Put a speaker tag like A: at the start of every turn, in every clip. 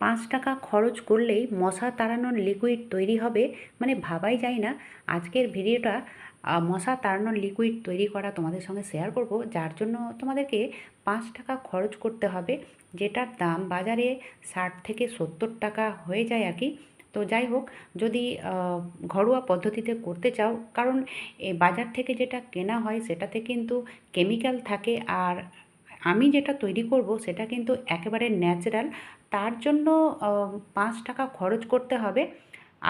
A: পাঁচ টাকা খরচ করলেই মশা তাড়ানোর লিকুইড তৈরি হবে মানে ভাবাই যায় না। আজকের ভিডিওটা মশা তাড়ানোর লিকুইড তৈরি করা তোমাদের সঙ্গে শেয়ার করব, যার জন্য তোমাদেরকে পাঁচ টাকা খরচ করতে হবে, যেটার দাম বাজারে ষাট থেকে সত্তর টাকা হয়ে যায় আর কি। তো যাই হোক, যদি ঘরোয়া পদ্ধতিতে করতে চাও, কারণ বাজার থেকে যেটা কেনা হয় সেটাতে কিন্তু কেমিক্যাল থাকে, আর আমি যেটা তৈরি করব সেটা কিন্তু একেবারে ন্যাচারাল তার জন্য পাঁচ টাকা খরচ করতে হবে।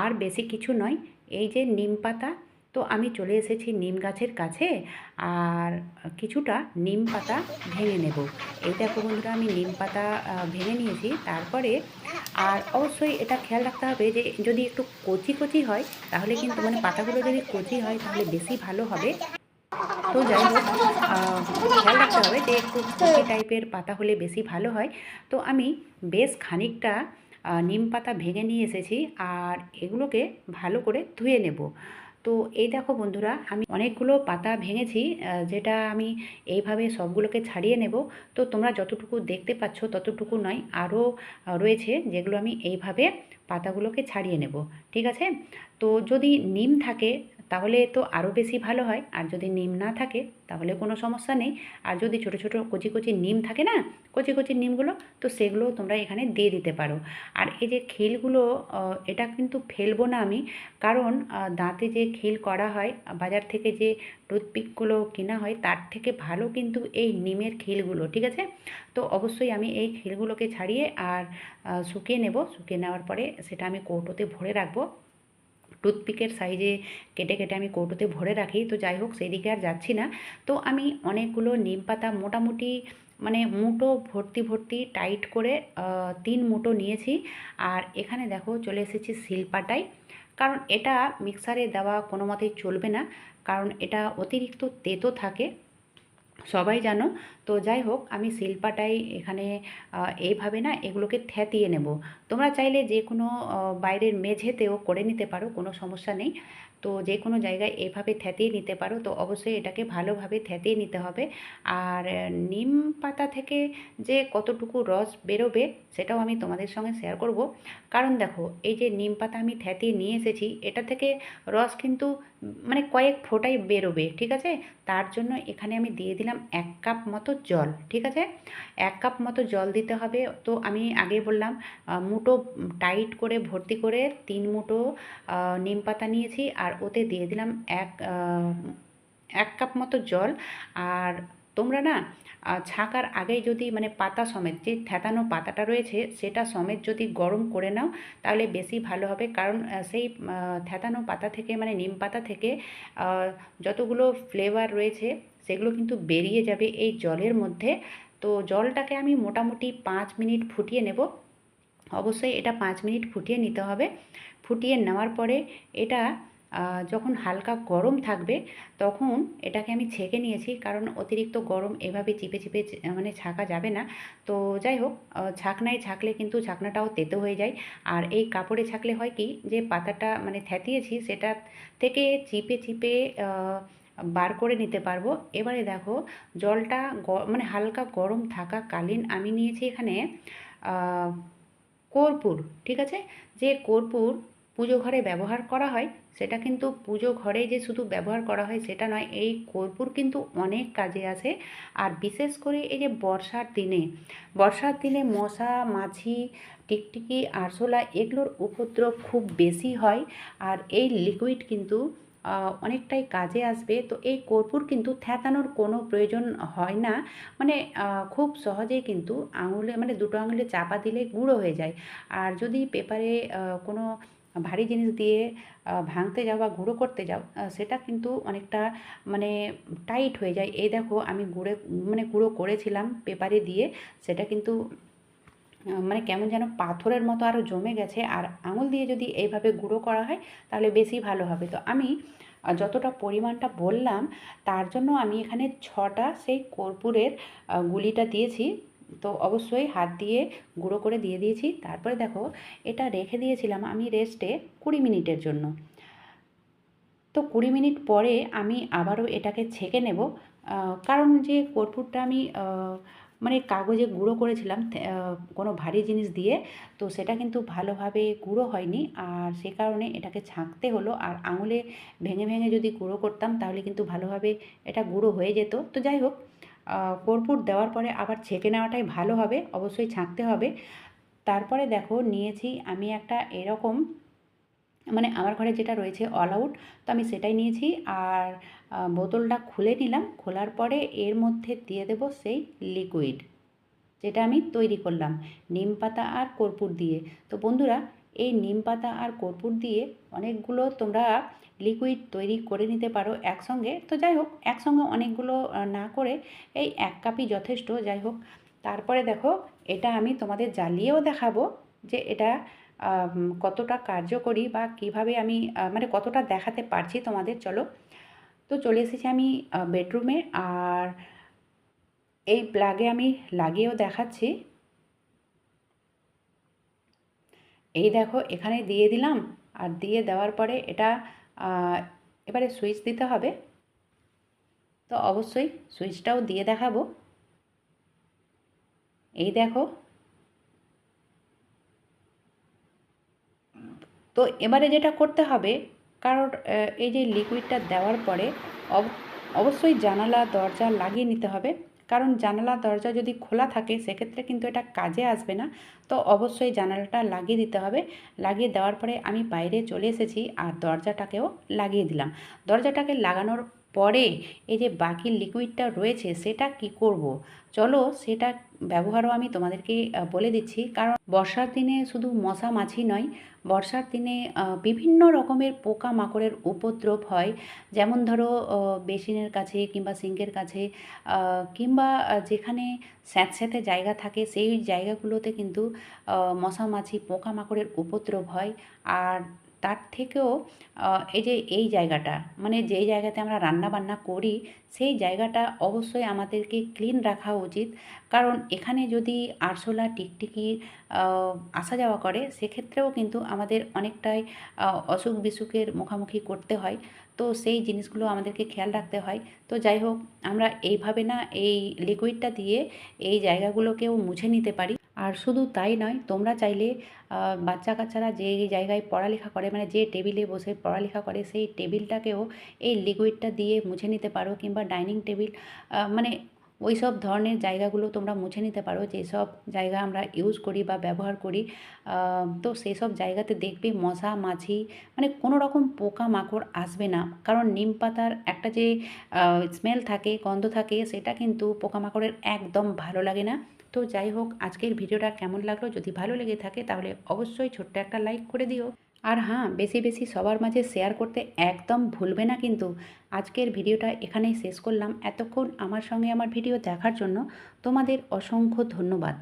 A: আর বেশি কিছু নয়, এই যে নিম পাতা, তো আমি চলে এসেছি নিম গাছের কাছে। আর কিছুটা নিম পাতা ভেঙে নেব। এই দেখো বন্ধুরা, আমি নিম পাতা ভেঙে নিয়েছি। তারপরে, আর অবশ্যই এটা খেয়াল রাখতে হবে যে যদি একটু কচি কচি হয়, তাহলে কিন্তু মানে পাতাগুলো যদি কচি হয়, তাহলে বেশি ভালো হবে। তো যাই হোক খেয়াল রাখতে হবে যে একটু কচি টাইপের পাতা হলে বেশি ভালো হয়। তো আমি বেশ খানিকটা নিম পাতা ভেঙে নিয়ে এসেছি আর এগুলোকে ভালো করে ধুয়ে নেব। তো এই দেখো বন্ধুরা, আমি অনেকগুলো পাতা ভেঙেছি যেটা আমি এইভাবে সবগুলোকে ছাড়িয়ে নেব। তো তোমরা যতটুকু দেখতে পাচ্ছ ততটুকু নয়, আরও রয়েছে যেগুলো আমি এইভাবে পাতাগুলোকে ছাড়িয়ে নেব। ঠিক আছে? তো যদি নিম থাকে তাহলে তো আরও বেশি ভালো হয়। আর যদি নিম না থাকে, তাহলে কোনো সমস্যা নেই। আর যদি ছোটো ছোটো কচি কচি নিম থাকে না, কচি কচি নিমগুলো, তো সেগুলো তোমরা এখানে দিয়ে দিতে পারো। আর এই যে খিলগুলো এটা কিন্তু ফেলব না আমি। কারণ দাঁতে যে খিল করা হয়, বাজার থেকে যে টুথপিকগুলো কেনা হয়, তার থেকে ভালো কিন্তু এই নিমের খিলগুলো, ঠিক আছে? তো অবশ্যই আমি এই খিলগুলোকে ছাড়িয়ে আর শুকিয়ে নেব। শুকিয়ে নেওয়ার পরে সেটা আমি কৌটোতে ভরে রাখব। টুথপিকের সাইজে কেটে কেটে আমি কৌটোতে ভরে রাখি। তো যাই হোক সেই দিকে আর যাচ্ছি না। তো আমি অনেকগুলো নিম পাতা মোটামুটি মানে মুটো ভর্তি ভর্তি টাইট করে তিন মুটো নিয়েছি। আর এখানে দেখো চলে এসেছি শিলপাটায়। কারণ এটা মিক্সারে দেওয়া কোনো মতেই চলবে না। কারণ এটা অতিরিক্ত তেতো থাকে। সবাই জানো তো যাই হোক, আমি শিলপাটাই এখানে এইভাবে না এগুলোকে থ্যাতিয়ে নেব। তোমরা চাইলে যে কোনো বাইরের মেঝেতেও করে নিতে পারো, কোনো সমস্যা নেই। তো যে কোনো জায়গায় এভাবে থ্যাতিয়ে নিতে পারো, তো অবশ্যই এটাকে ভালোভাবে থ্যাতিয়ে নিতে হবে। আর নিম পাতা থেকে যে কতটুকু রস বেরোবে, সেটাও আমি তোমাদের সঙ্গে শেয়ার করব। কারণ দেখো, এই যে নিম পাতা আমি থ্যাতিয়ে নিয়ে এসেছি, এটা থেকে রস কিন্তু মানে কয়েক ফোঁটাই বেরোবে, ঠিক আছে? তার জন্য এখানে আমি দিয়ে দিলাম এক কাপ মতো জল ঠিক আছে? এক কাপ মতো জল দিতে হবে। তো আমি আগে বললাম মুটো টাইট করে ভর্তি করে তিন মুটো নিম পাতা নিয়েছি আর ওতে দিয়ে দিলাম এক এক কাপ মতো জল। আর তোমরা না ছাকার আগেই যদি মানে পাতা সমেত যে থ্যাতানো পাতাটা রয়েছে সেটা সমেত যদি গরম করে নাও তাহলে বেশি ভালো হবে। কারণ সেই আহ, থ্যাতানো পাতা থেকে মানে নিম পাতা থেকে যতগুলো ফ্লেভার রয়েছে সেগুলো কিন্তু বেরিয়ে যাবে এই জলের মধ্যে। তো জলটাকে আমি মোটামুটি পাঁচ মিনিট ফুটিয়ে নেব। অবশ্যই এটা পাঁচ মিনিট ফুটিয়ে নিতে হবে। ফুটিয়ে নেওয়ার পরে এটা যখন হালকা গরম থাকবে, তখন এটাকে আমি ছেঁকে নিয়েছি, কারণ অতিরিক্ত গরম এভাবে চিপে চিপে মানে ছাকা যাবে না। তো যাই হোক ছাকনায় ছাকলে কিন্তু ছাকনাটাও তেতো হয়ে যায়। আর এই কাপড়ে ছাকলে হয় কি, যে পাতাটা মানে থ্যাতিয়েছি সেটা থেকে চিপে চিপে বার করে নিতে পারব। এবারে দেখো, জলটা মানে হালকা গরম থাকাকালীন আমি নিয়েছি এখানে কর্পূর, ঠিক আছে? যে কর্পূর পুজো ঘরে ব্যবহার করা হয়, সেটা কিন্তু পুজো ঘরে যে শুধু ব্যবহার করা হয় সেটা নয়, এই কর্পূর কিন্তু অনেক কাজে আসে। আর বিশেষ করে এই যে বর্ষার দিনে বর্ষার দিনে মশা, মাছি, টিকটিকি, আরশোলা এগুলোর উপদ্রব খুব বেশি হয়। আর এই লিকুইড কিন্তু অনেকটাই কাজে আসবে। তো এই কর্পূর কিন্তু থ্যাতানোর কোনো প্রয়োজন হয় না। মানে খুব সহজেই কিন্তু আঙুলে মানে দুটো আঙুলে চাপা দিলে গুঁড়ো হয়ে যায়। আর যদি পেপারে কোনো ভারী জিনিস দিয়ে ভাঙতে যাও বা গুঁড়ো করতে যাও সেটা কিন্তু অনেকটা মানে টাইট হয়ে যায়। এই দেখো, আমি গুঁড়ে মানে গুঁড়ো করেছিলাম পেপারে দিয়ে। সেটা কিন্তু মানে কেমন যেন পাথরের মতো আরও জমে গেছে। আর আঙুল দিয়ে যদি এইভাবে গুঁড়ো করা হয়, তাহলে বেশি ভালো হবে। তো আমি যতটা পরিমাণটা বললাম, তার জন্য আমি এখানে ছটা সেই কর্পূরের গুলিটা দিয়েছি। তো অবশ্যই হাত দিয়ে গুঁড়ো করে দিয়ে দিয়েছি। তারপরে দেখো, এটা রেখে দিয়েছিলাম আমি রেস্টে কুড়ি মিনিটের জন্য। তো কুড়ি মিনিট পরে আমি আবারও এটাকে ছেঁকে নেব। কারণ যে কর্পূরটা আমি মানে কাগজে গুঁড়ো করেছিলাম কোনো ভারী জিনিস দিয়ে, তো সেটা কিন্তু ভালোভাবে গুঁড়ো হয়নি। আর সে কারণে এটাকে ছাঁকতে হলো। আর আঙুলে ভেঙে ভেঙে যদি গুঁড়ো করতাম, তাহলে কিন্তু ভালোভাবে এটা গুঁড়ো হয়ে যেত। তো যাই হোক কর্পূর দেওয়ার পরে আবার ছেঁকে নেওয়াটাই ভালো হবে, অবশ্যই ছাঁকতে হবে। তারপরে দেখো, নিয়েছি আমি একটা এরকম মানে আমার ঘরে যেটা রয়েছে অল আউট তো আমি সেটাই নিয়েছি। আর বোতলটা খুলে নিলাম। খোলার পরে এর মধ্যে দিয়ে দেবো সেই লিকুইড যেটা আমি তৈরি করলাম, নিম পাতা আর কর্পূর দিয়ে। তো বন্ধুরা, এই নিম পাতা আর কর্পূর দিয়ে অনেকগুলো তোমরা লিকুইড তৈরি করে নিতে পারো একসঙ্গে। তো যাই হোক, একসঙ্গে অনেকগুলো না করে এই এক কাপই যথেষ্ট। যাই হোক, তারপরে দেখো, এটা আমি তোমাদের জ্বালিয়েও দেখাবো যে এটা কতটা কার্যকরী বা কীভাবে আমি মানে কতটা দেখাতে পারছি তোমাদের। চলো তো চলে এসেছি আমি বেডরুমে আর এই প্লাগে আমি লাগিয়েও দেখাচ্ছি। এই দেখো, এখানে দিয়ে দিলাম আর দিয়ে দেওয়ার পরে এটা এবারে সুইচ দিতে হবে। তো অবশ্যই সুইচটাও দিয়ে দেখাবো। এই দেখো। তো এবারে যেটা করতে হবে কারণ এই যে লিকুইডটা দেওয়ার পরে অব- অবশ্যই জানালা, দরজা লাগিয়ে নিতে হবে। কারণ জানালা, দরজা যদি খোলা থাকে, সেক্ষেত্রে কিন্তু এটা কাজে আসবে না। তো অবশ্যই জানালাটা লাগিয়ে দিতে হবে। লাগিয়ে দেওয়ার পরে আমি বাইরে চলে এসেছি আর দরজাটাকেও লাগিয়ে দিলাম। দরজাটাকে লাগানোর পরে এই যে বাকি লিকুইডটা রয়েছে সেটা কি করব। চলো সেটা ব্যবহারও আমি তোমাদেরকে বলে দিচ্ছি। কারণ বর্ষার দিনে শুধু মশা মাছি নয়, বর্ষার দিনে বিভিন্ন রকমের পোকা মাকড়ের উপদ্রব হয়। যেমন ধরো বেসিনের কাছে কিংবা সিঙ্কের কাছে কিংবা যেখানে স্যাঁতস্যাঁতে জায়গা থাকে, সেই জায়গাগুলোতে কিন্তু মশা মাছি পোকা মাকড়ের উপদ্রব হয়। আর তার থেকেও এই যে এই জায়গাটা মানে যেই জায়গাতে আমরা রান্না বান্না করি, সেই জায়গাটা অবশ্যই আমাদেরকে ক্লিন রাখা উচিত। কারণ এখানে যদি আরশোলা টিকটিকি আসা যাওয়া করে, সেক্ষেত্রেও কিন্তু আমাদের অনেকটাই অসুখ বিসুখের মুখোমুখি করতে হয়। তো সেই জিনিসগুলো আমাদেরকে খেয়াল রাখতে হয়। তো যাই হোক, আমরা এইভাবে না এই লিকুইডটা দিয়ে এই জায়গাগুলোকেও মুছে নিতে পারি। আর শুধু তাই নয়, তোমরা চাইলে বাচ্চা কাচ্চারা যে জায়গায় পড়ালেখা করে মানে যে টেবিলে বসে পড়ালেখা করে, সেই টেবিলটাকেও এই লিকুইডটা দিয়ে মুছে নিতে পারো কিংবা ডাইনিং টেবিল মানে ওই সব ধরনের জায়গাগুলো তোমরা মুছে নিতে পারো, যেসব জায়গা আমরা ইউজ করি বা ব্যবহার করি তো সেই সব জায়গাতে দেখবে মশা, মাছি মানে কোনো রকম পোকা মাকড় আসবে না। কারণ নিম পাতার একটা যে স্মেল থাকে, গন্ধ থাকে, সেটা কিন্তু পোকামাকড়ের একদম ভালো লাগে না। তো যাই হোক, আজকের ভিডিওটা কেমন লাগল যদি ভালো লেগে থাকে তাহলে অবশ্যই ছোট্ট একটা লাইক করে দিও। আর হ্যাঁ বেশি বেশি সবার মাঝে শেয়ার করতে একদম ভুলবে না কিন্তু। আজকের ভিডিওটা এখানেই শেষ করলাম। এতক্ষণ আমার সঙ্গে আমার ভিডিও দেখার জন্য তোমাদের অসংখ্য ধন্যবাদ।